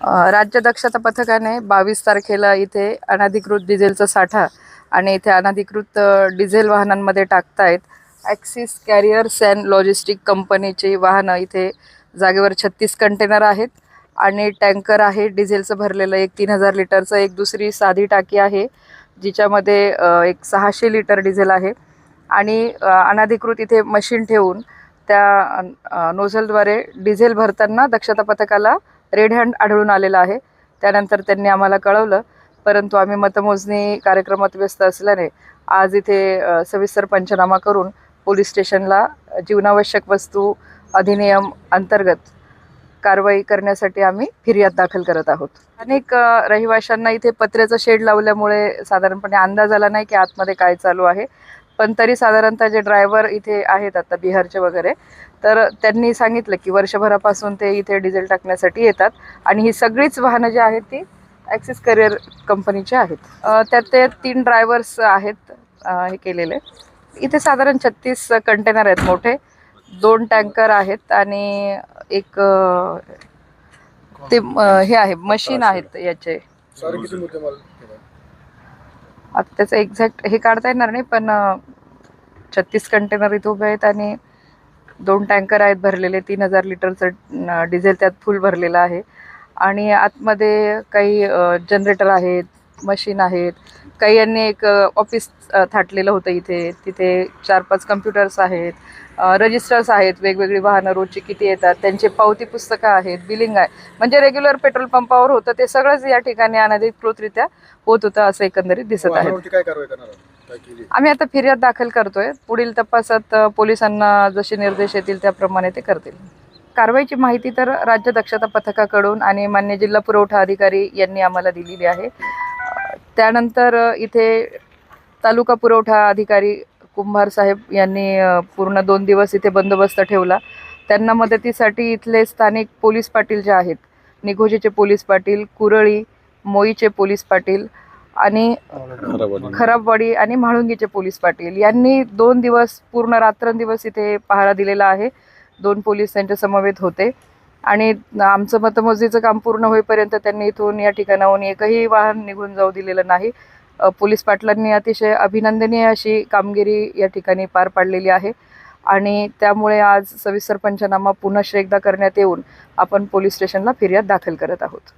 राज्य दक्षता पथकाने बावीस तारखेला इथे अनधिकृत डिझेलचा साठा आणि इथे अनधिकृत डिझेल वाहनांमध्ये टाकतायत. ॲक्सिस कॅरियर्स अँड लॉजिस्टिक कंपनीची वाहनं इथे जागेवर छत्तीस कंटेनर आहेत आणि टँकर आहे. डिझेलचं भरलेलं एक तीन हजार लिटरचं एक दुसरी साधी टाकी आहे जिच्यामध्ये एक सहाशे लिटर डिझेल आहे. आणि अनधिकृत इथे मशीन ठेवून त्या नोझलद्वारे डिझेल भरताना दक्षता पथकाला रेड हँड आढळून आलेला आहे. त्यानंतर त्यांनी आम्हाला कळवलं परंतु आम्ही मतमोजणी कार्यक्रमात व्यस्त असल्याने आज इथे सविस्तर पंचनामा करून पोलीस स्टेशनला जीवनावश्यक वस्तू अधिनियम अंतर्गत कारवाई करण्यासाठी आम्ही फिर्याद दाखल करत आहोत. अनेक रहिवाशांना इथे पत्र्याचं शेड लावल्यामुळे साधारणपणे अंदाज आला नाही की आतमध्ये काय चालू आहे. पण तरी साधारणतः जे ड्रायव्हर इथे आहेत आता बिहारचे वगैरे तर त्यांनी सांगितलं की वर्षभरापासून ते इथे डिझेल टाकण्यासाठी येतात. आणि ही सगळीच वाहनं जी आहेत ती ॲक्सिस करिअर कंपनीचे आहेत. त्यात ते तीन ड्रायव्हर्स आहेत हे केलेले. इथे साधारण छत्तीस कंटेनर आहेत मोठे. दोन टँकर आहेत आणि एक ते हे आहे मशीन आहेत याचे. आता त्याचं एक्झॅक्ट हे काढता येणार नाही पण छत्तीस कंटेनर इथे उभे आहेत आणि दोन टँकर आहेत भरलेले तीन हजार लिटरचं डिझेल त्यात फुल भरलेलं आहे. आणि आतमध्ये काही जनरेटर आहेत मशीन आहेत काही यांनी एक ऑफिस थाटलेलं होतं इथे. तिथे चार पाच कम्प्युटर्स आहेत रजिस्टर्स आहेत वेगवेगळी वाहनं रोजची किती येतात त्यांचे पावती पुस्तकं आहेत बिलिंग आहे. म्हणजे रेग्युलर पेट्रोल पंपावर होतं ते सगळंच या ठिकाणी अनधिकृतरित्या होत होतं असं एकंदरीत दिसत आहे. आम्ही आता फिर्याद दाखल करतोय. पुढील तपासात पोलिसांना जसे निर्देश येतील त्याप्रमाणे ते करतील. कारवाईची माहिती तर राज्य दक्षता पथकाकडून आणि मान्य जिल्हा पुरवठा अधिकारी यांनी आम्हाला दिलेली आहे. त्यानंतर इथे तालुका पुरवठा अधिकारी कुंभार साहेब यांनी पूर्ण दोन दिवस इथे बंदोबस्त ठेवला. त्यांना मदतीसाठी इथले स्थानिक पोलीस पाटील जे आहेत निघोजीचे पोलीस पाटील कुरळी मोईचे पोलीस पाटील आणि खराबवाडी आणि म्हाळुंगीचे पोलीस पाटील यांनी दोन दिवस पूर्ण रात्रंदिवस इथे पहारा दिलेला आहे. दोन पोलीस त्यांच्या समवेत होते. आणि आमचं मतमोजणीचं काम पूर्ण होईपर्यंत त्यांनी इथून या ठिकाणाहून एकही वाहन निघून जाऊ दिलेलं नाही. पोलीस पाटलांनी अतिशय अभिनंदनीय अशी कामगिरी या ठिकाणी पार पाडलेली आहे. आणि त्यामुळे आज सविस्तर पंचनामा पुनश्च एकदा करण्यात येऊन आपण पोलीस स्टेशनला फिर्याद दाखल करत आहोत.